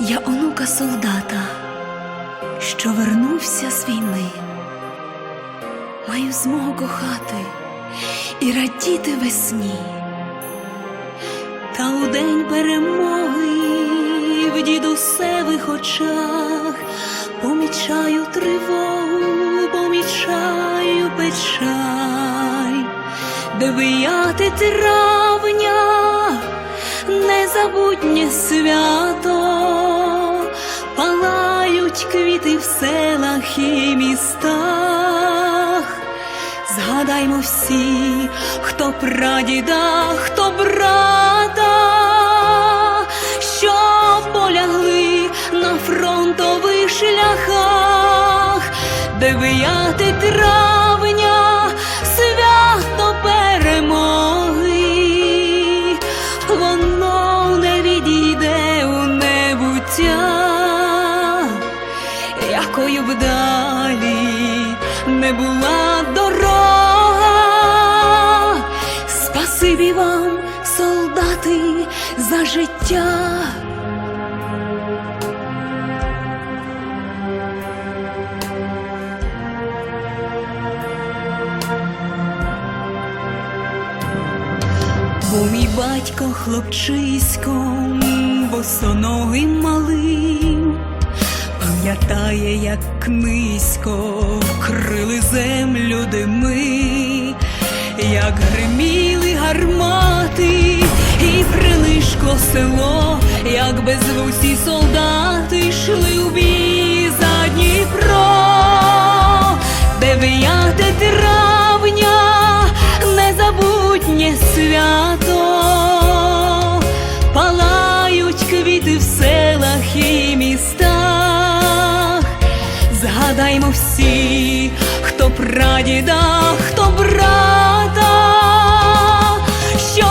Я онука солдата, що вернувся з війни. Маю змогу кохати і радіти весні. Та у день перемоги в дідусевих очах помічаю тривогу, помічаю печаль, дев'яте травня, незабутнє свято, палають квіти в селах і містах. Згадаймо всі, хто прадіда, хто брата, що полягли на фронтових шляхах, де вияти травня, не була дорога, спасибі вам, солдати, за життя. Бо мій батько хлопчиськом, босоногим малим, пам'ятає, як низько вкрили землю дими, як гриміли гармати, і прилишко село, як безвусі солдати йшли у бій за Дніпро. Дев'яте травня, незабутнє свято, прадіда, хто брата, що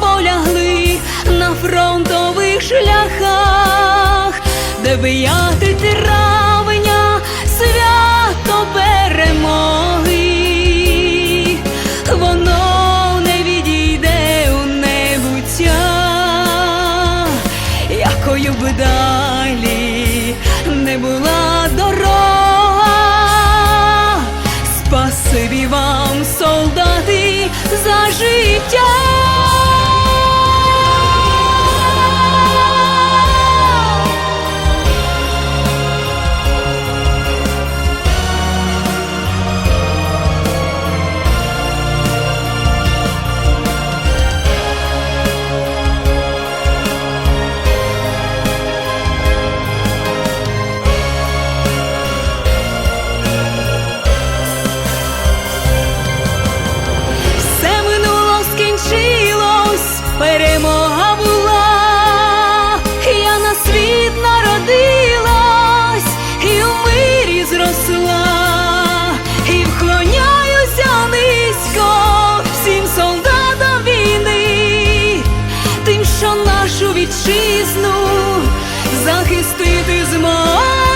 полягли на фронтових шляхах, дев'яте травня, свято перемоги, воно не відійде у небуття, якою б далі не була Спасибі вам, солдати, за життя. Нашу вітчизну захистити змогли.